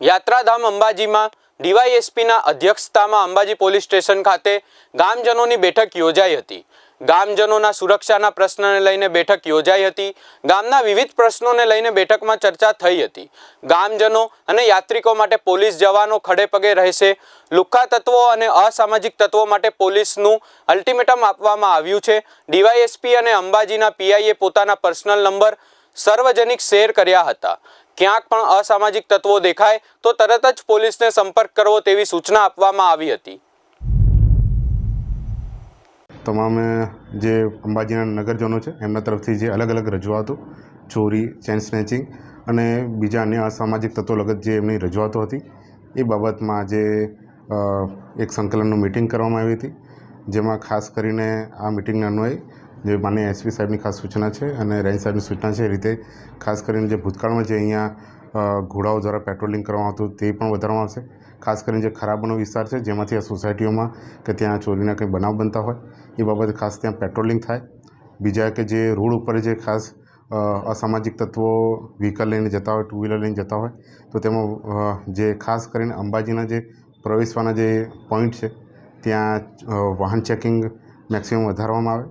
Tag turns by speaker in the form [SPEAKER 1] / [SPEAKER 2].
[SPEAKER 1] યાત્રાધામ અંબાજીમાં ડીવાયએસપીના અધ્યક્ષતામાં અંબાજી પોલીસ સ્ટેશન ખાતે ગામજનોની બેઠક યોજાઈ હતી. ગામજનોના સુરક્ષાના પ્રશ્નને લઈને બેઠક યોજાઈ હતી. ગામના વિવિધ પ્રશ્નોને લઈને બેઠકમાં ચર્ચા થઈ હતી. ગામજનો અને યાત્રિકો માટે પોલીસ જવાનો ખડે પગે રહેશે. લુખ્ખા તત્વો અને અસામાજિક તત્વો માટે પોલીસનું અલ્ટિમેટમ આપવામાં આવ્યું છે. ડીવાયએસપી અને અંબાજીના પીઆઈએ પોતાના પર્સનલ નંબર સાર્વજનિક શેર કર્યા હતા. ક્યાંક પણ અસામાજિક તત્વો દેખાય, તો તરત જ પોલીસને સંપર્ક કરવો તેવી સૂચના આપવામાં આવી હતી.
[SPEAKER 2] તમામે જે અંબાજીના નગરજનો છે, એમના તરફથી જે અલગ અલગ રજૂઆતો, ચોરી, ચેન સ્નેચિંગ અને બીજા અન્ય અસામાજિક તત્વો લગત જે એમની રજૂઆતો હતી, એ બાબતમાં આજે એક સંકલનનું મિટિંગ કરવામાં આવી હતી, જેમાં ખાસ કરીને આ મિટિંગના અન્વયે જે માન્ય એસપી સાહેબની ખાસ સૂચના છે અને રેન્જ સાહેબની સૂચના છે એ રીતે ખાસ કરીને જે ભૂતકાળમાં જે અહીંયા ઘોડાઓ દ્વારા પેટ્રોલિંગ કરવામાં આવતું તે પણ વધારવામાં આવશે. ખાસ કરીને જે ખરાબનો વિસ્તાર છે જેમાંથી આ સોસાયટીઓમાં કે ત્યાં ચોરીના કંઈ બનાવ બનતા હોય, એ બાબતે ખાસ ત્યાં પેટ્રોલિંગ થાય. બીજા કે જે રોડ ઉપર જે ખાસ અસામાજિક તત્વો વ્હીકલ લઈને જતા હોય ટુ વ્હીલર લઈને જતા હોય, તો તેમાં જે ખાસ કરીને અંબાજીના જે પ્રવેશવાના જે પોઈન્ટ છે, ત્યાં વાહન ચેકિંગ મેક્સિમમ વધારવામાં આવે.